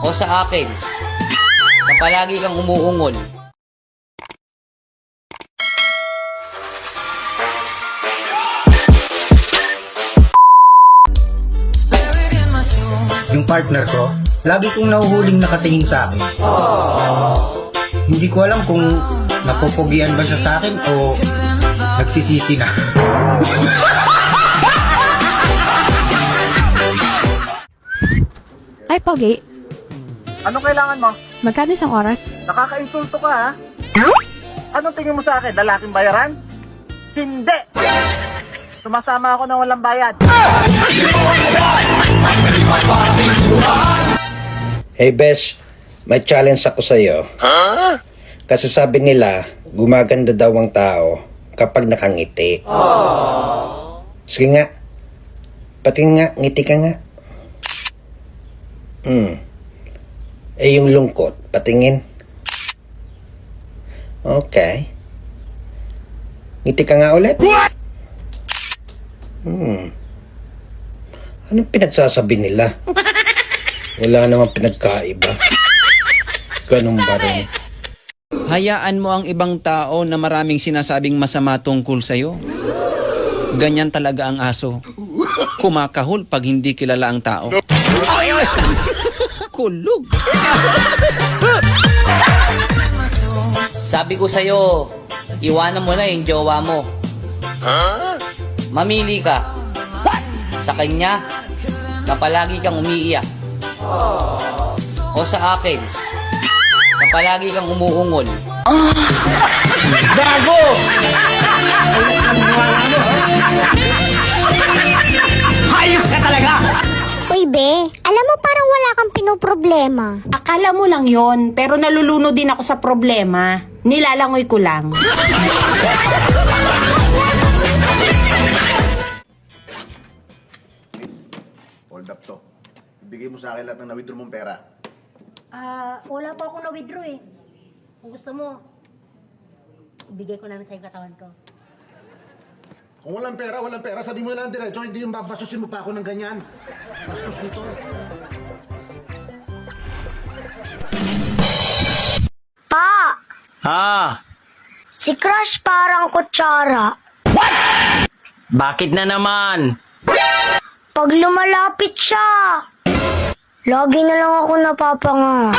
o sa akin na palagi kang umuungol? Yung partner ko, lagi kong nahuhuling nakatingin sa akin. Hindi ko alam kung napopogian ba siya sa akin o nagsisisi na. Ay, Pogi. Anong kailangan mo? Magkano isang oras? Nakaka-insulto ka ha? Anong tingin mo sa akin? Lalaking bayaran? Hindi! Sumasama ako ng walang bayad. Hey Besh, may challenge ako sa'yo. Kasi sabi nila, gumaganda daw ang tao kapag nakangiti. Sige nga. Patingin nga, ngiti ka nga. Hmm. Eh yung lungkot, patingin. Okay. Ngiti ka nga ulit. Hmm. Anong pinagsasabi nila? Wala namang pinagkaiba. Ganun ba rin? Hayaan mo ang ibang tao na maraming sinasabing masama tungkol sa'yo. Ganyan talaga ang aso. Kumakahol pag hindi kilala ang tao. Kulog. Sabi ko sa'yo, iwanan mo na yung jowa mo. Mamili ka. Sa kanya, na palagi kang umiiyak. O sa akin, na palagi kang umuungol. pinoproblema. Akala mo lang yon, pero naluluno din ako sa problema. Nilalangoy ko lang. Hold up to. Ibigay mo sa akin lahat ng na-withdraw mong pera. Ah, wala pa akong na-withdraw eh. Kung gusto mo, ibigay ko na lang sa yung katawan ko. Kung walang pera, walang pera. Sabi mo na lang diretso, hindi yung babasusin mo pa ako ng ganyan. Bastos nito. Pa, Ah, si Crush parang kutsara. bakit na naman? Pag lumalapit siya, lagi na lang ako napapanga.